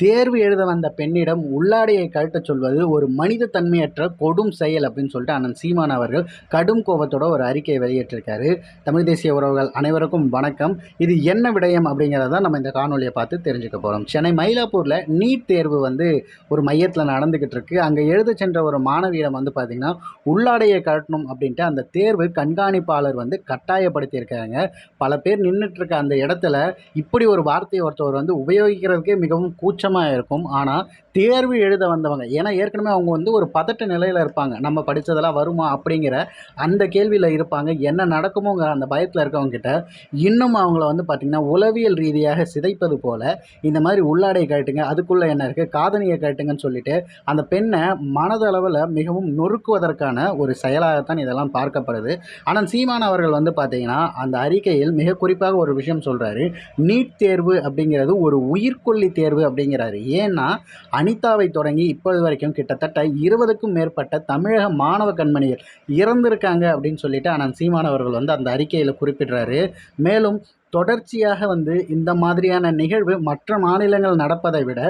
தேர்வு எழுத வந்த பெண்ணிடம் உள்ளாடையை கழட்டச் சொல்வது ஒரு மனித தன்மையற்ற கொடும் செயல் அப்படின்னு சொல்லிட்டு அண்ணன் சீமான் அவர்கள் கடும் கோபத்தோட ஒரு அறிக்கையை வெளியிட்டிருக்காரு. தமிழ் தேசிய உறவுகள் அனைவருக்கும் வணக்கம். இது என்ன விடயம் அப்படிங்கிறத நம்ம இந்த காணொலியை பார்த்து தெரிஞ்சுக்க போகிறோம் சென்னை மயிலாப்பூரில் நீட் தேர்வு வந்து ஒரு மையத்தில் நடந்துக்கிட்டு இருக்கு. அங்கே எழுத சென்ற ஒரு மாணவியிடம் வந்து பார்த்திங்கன்னா உள்ளாடையை கழட்டணும் அப்படின்ட்டு அந்த தேர்வு கண்காணிப்பாளர் வந்து கட்டாயப்படுத்தியிருக்காங்க. பல பேர் நின்றுட்டு இருக்க அந்த இடத்துல இப்படி ஒரு வார்த்தையை ஒருத்தவர் வந்து உபயோகிக்கிறதுக்கே மிகவும் கூச்சம் கஷ்டமாக இருக்கும். ஆனால் தேர்வு எழுத வந்தவங்க ஏன்னா ஏற்கனவே அவங்க வந்து ஒரு பதட்ட நிலையில் இருப்பாங்க. நம்ம படித்ததெல்லாம் வருமா அப்படிங்கிற அந்த கேள்வியில் இருப்பாங்க. என்ன நடக்குமோங்கிற அந்த பயத்தில் இருக்கவங்ககிட்ட இன்னும் அவங்கள வந்து பார்த்திங்கன்னா உளவியல் ரீதியாக சிதைப்பது போல் இந்த மாதிரி உள்ளாடை கட்டுங்க அதுக்குள்ளே என்ன இருக்குது காதணியை கட்டுங்கன்னு சொல்லிட்டு அந்த பெண்ணை மனதளவில் மிகவும் நொறுக்குவதற்கான ஒரு செயலாகத்தான் இதெல்லாம் பார்க்கப்படுது. ஆனால் சீமான் அவர்கள் வந்து பார்த்தீங்கன்னா அந்த அறிக்கையில் மிக குறிப்பாக ஒரு விஷயம் சொல்கிறாரு நீட் தேர்வு அப்படிங்கிறது ஒரு உயிர்கொல்லி தேர்வு அப்படிங்கிறாரு ஏன்னா அனிதாவை தொடங்கி இப்போது வரைக்கும் கிட்டத்தட்ட இருபதுக்கும் மேற்பட்ட தமிழக மாணவ கண்மணிகள் இறந்திருக்காங்க அப்படின்னு சொல்லிட்டு ஆனால் சீமானவர்கள் வந்து அந்த அறிக்கையில் குறிப்பிடுறாரு. மேலும் தொடர்ச்சியாக வந்து இந்த மாதிரியான நிகழ்வு மற்ற மாநிலங்கள் நடப்பதை விட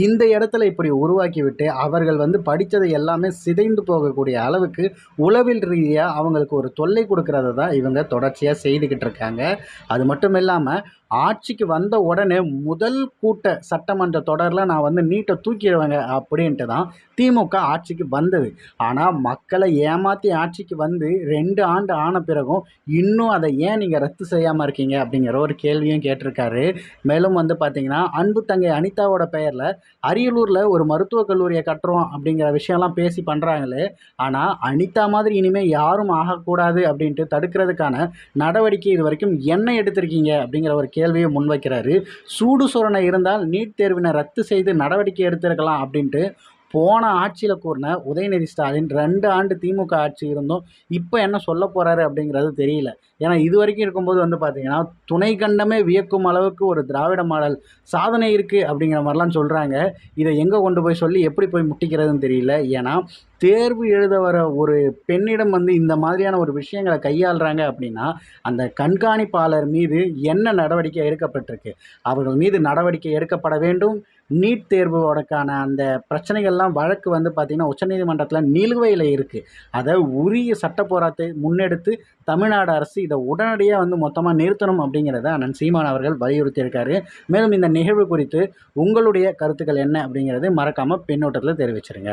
இந்த இடத்துல இப்படி உருவாக்கிவிட்டு அவர்கள் வந்து படித்தது எல்லாமே சிதைந்து போகக்கூடிய அளவுக்கு உளவில் ரீதியாக அவங்களுக்கு ஒரு தொல்லை கொடுக்கறத தான் இவங்க தொடர்ச்சியாக செய்துக்கிட்டு இருக்காங்க. அது மட்டும் இல்லாமல் ஆட்சிக்கு வந்த உடனே முதல் கூட்ட சட்டமன்ற தொடரில் நான் வந்து நீட்டை தூக்கிடுவேங்க அப்படின்ட்டு தான் திமுக ஆட்சிக்கு வந்தது. ஆனால் மக்களை ஏமாற்றி ஆட்சிக்கு வந்து ரெண்டு ஆண்டு ஆன பிறகும் இன்னும் அதை ஏன் நீங்கள் ரத்து செய்யாமல் இருக்கீங்க அப்படிங்கிற ஒரு கேள்வியும் கேட்டிருக்காரு. மேலும் வந்து பார்த்தீங்கன்னா அன்பு தங்கை அனிதாவோட பெயரில் அரியலூரில் ஒரு மருத்துவக் கல்லூரியை கட்டுறோம் அப்படிங்கிற விஷயம்லாம் பேசி பண்ணுறாங்களே ஆனால் அனிதா மாதிரி இனிமேல் யாரும் ஆகக்கூடாது அப்படின்ட்டு தடுக்கிறதுக்கான நடவடிக்கை இது வரைக்கும் என்ன எடுத்திருக்கீங்க அப்படிங்கிற ஒரு கேள்வியை முன்வைக்கிறாரு. சூடு சொரணை இருந்தால் நீட் தேர்வினை ரத்து செய்து நடவடிக்கை எடுத்திருக்கலாம் அப்படின்ட்டு போன ஆட்சியில் கூறின உதயநிதி ஸ்டாலின் ரெண்டு ஆண்டு திமுக ஆட்சி இருந்தும் இப்போ என்ன சொல்ல போகிறாரு அப்படிங்கிறது தெரியல. ஏன்னா இது வரைக்கும் இருக்கும்போது வந்து பார்த்திங்கன்னா துணை கண்டமே வியக்கும் அளவுக்கு ஒரு திராவிட மாடல் சாதனை இருக்குது அப்படிங்கிற மாதிரிலாம் சொல்கிறாங்க இதை எங்கே கொண்டு போய் சொல்லி எப்படி போய் முட்டிக்கிறதுன்னு தெரியல. ஏன்னா தேர்வு எழுத வர ஒரு பெண்ணிடம் வந்து இந்த மாதிரியான ஒரு விஷயங்களை கையாளுறாங்க அப்படின்னா அந்த கண்காணிப்பாளர் மீது என்ன நடவடிக்கை எடுக்கப்பட்டிருக்கு? அவர்கள் மீது நடவடிக்கை எடுக்கப்பட வேண்டும். நீட் தேர்வோடக்கான அந்த பிரச்சனைகள்லாம் வழக்கு வந்து பார்த்திங்கன்னா உச்சநீதிமன்றத்தில் நிலுவையில் இருக்குது அதை உரிய சட்ட போராட்டத்தை முன்னெடுத்து தமிழ்நாடு அரசு இதை உடனடியாக வந்து மொத்தமாக நிறுத்தணும் அப்படிங்கிறத அண்ணன் சீமான் அவர்கள் வலியுறுத்தியிருக்காரு. மேலும் இந்த நிகழ்வு குறித்து உங்களுடைய கருத்துக்கள் என்ன அப்படிங்கிறது மறக்காமல் பின்னோட்டத்தில் தெரிவிச்சிருங்க.